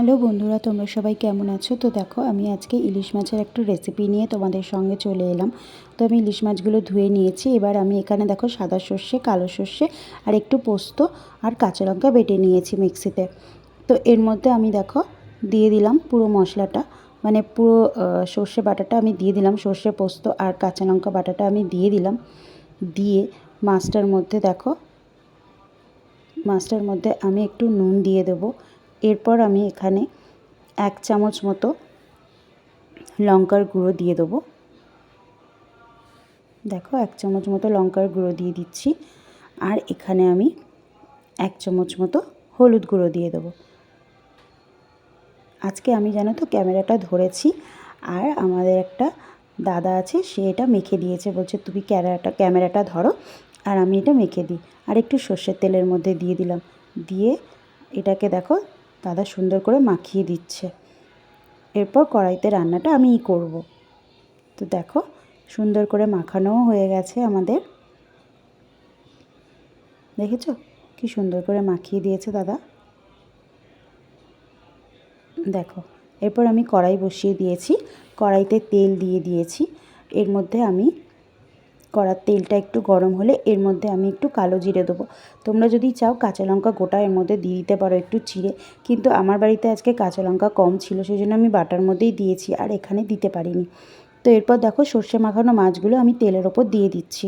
Hello বন্ধুরা, তোমরা সবাই কেমন আছো? তো দেখো, আমি আজকে ইলিশ মাছের একটু রেসিপি নিয়ে তোমাদের সঙ্গে চলে এলাম। তো আমি ইলিশ মাছগুলো ধুয়ে নিয়েছি। এবার আমি এখানে দেখো সাদা সর্ষে, কালো সর্ষে আর একটু পোস্ত আর কাঁচা লঙ্কা বেটে নিয়েছি মিক্সিতে। তো এর মধ্যে আমি দেখো দিয়ে দিলাম পুরো মশলাটা। মানে পুরো সর্ষে বাটাটা আমি দিয়ে দিলাম। সর্ষে, পোস্ত আর কাঁচা লঙ্কা বাটাটা আমি দিয়ে দিলাম। দিয়ে মাছটার মধ্যে দেখো, মাছটার মধ্যে আমি একটু নুন দিয়ে দেবো। এরপর আমি এখানে এক চামচ মতো লঙ্কার গুঁড়ো দিয়ে দেবো। দেখো, এক চামচ মতো লঙ্কার গুঁড়ো দিয়ে দিচ্ছি। আর এখানে আমি এক চামচ মতো হলুদ গুঁড়ো দিয়ে দেবো। আজকে আমি জানো তো ক্যামেরাটা ধরেছি, আর আমাদের একটা দাদা আছে, সে এটা মেখে দিয়েছে। বলছে, তুমি ক্যামেরাটা ক্যামেরাটা ধরো, আর আমি এটা মেখে দিই। আর একটু সর্ষের তেলের মধ্যে দিয়ে দিলাম। দিয়ে এটাকে দেখো দাদা সুন্দর করে মাখিয়ে দিচ্ছে। এরপর কড়াইতে রান্নাটা আমিই করব। তো দেখো, সুন্দর করে মাখানোও হয়ে গেছে আমাদের। দেখেছ? কি সুন্দর করে মাখিয়ে দিয়েছে দাদা। দেখো, এরপর আমি কড়াই বসিয়ে দিয়েছি। কড়াইতে তেল দিয়ে দিয়েছি। এর মধ্যে আমি কড়ার তেলটা একটু গরম হলে এর মধ্যে আমি একটু কালো জিরে দেবো। তোমরা যদি চাও কাঁচা লঙ্কা গোটা এর মধ্যে দিয়ে দিতে পারো একটু চিড়ে, কিন্তু আমার বাড়িতে আজকে কাঁচা লঙ্কা কম ছিল সেই জন্য আমি বাটার মধ্যেই দিয়েছি আর এখানে দিতে পারিনি। তো এরপর দেখো সর্ষে মাখানো মাছগুলো আমি তেলের ওপর দিয়ে দিচ্ছি।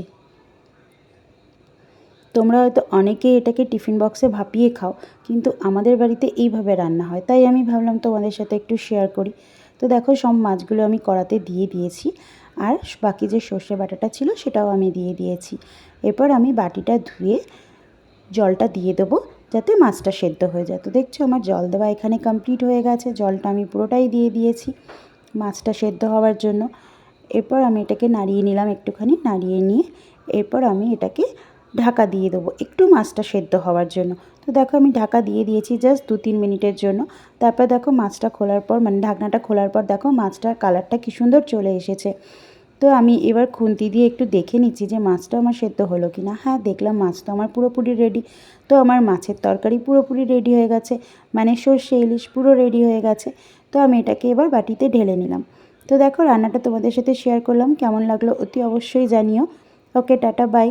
তোমরা হয়তো অনেকে এটাকে টিফিন বক্সে ভাপিয়ে খাও, কিন্তু আমাদের বাড়িতে এইভাবে রান্না হয়, তাই আমি ভাবলাম তোমাদের সাথে একটু শেয়ার করি। তো দেখো সব মাছগুলো আমি কড়াতে দিয়ে দিয়েছি। আর বাকি যে সর্ষে বাটাটা ছিল সেটাও আমি দিয়ে দিয়েছি। এরপর আমি বাটিটা ধুয়ে জলটা দিয়ে দেবো যাতে মাছটা সেদ্ধ হয়ে যায়। তো দেখছ আমার জল দেওয়া এখানে কমপ্লিট হয়ে গেছে, জলটা আমি পুরোটাই দিয়ে দিয়েছি মাছটা সেদ্ধ হওয়ার জন্য। এরপর আমি এটাকে নাড়িয়ে নিলাম একটুখানি, নাড়িয়ে নিয়ে এরপর আমি এটাকে ঢাকা দিয়ে দেবো। একটু মাছটা সেদ্ধ হওয়ার জন্য। তো দেখো আমি ঢাকা দিয়ে দিয়েছি জাস্ট দু তিন মিনিটের জন্য। তারপর দেখো মাছটা খোলার পর মানে ঢাকনাটা খোলার পর দেখো মাছটার কালারটা কী সুন্দর চলে এসেছে। তো আমি এবার খুন্তি দিয়ে একটু দেখে নিচ্ছি যে মাছটা আমার সেদ্ধ হলো কি না হ্যাঁ দেখলাম মাছ তো আমার পুরোপুরি রেডি তো আমার মাছের তরকারি পুরোপুরি রেডি হয়ে গেছে। মানে সর্ষে, ইলিশ পুরো রেডি হয়ে গেছে। তো আমি এটাকে এবার বাটিতে ঢেলে নিলাম। তো দেখো রান্নাটা তোমাদের সাথে শেয়ার করলাম। কেমন লাগল অতি অবশ্যই জানিও। ওকে টাটা বাই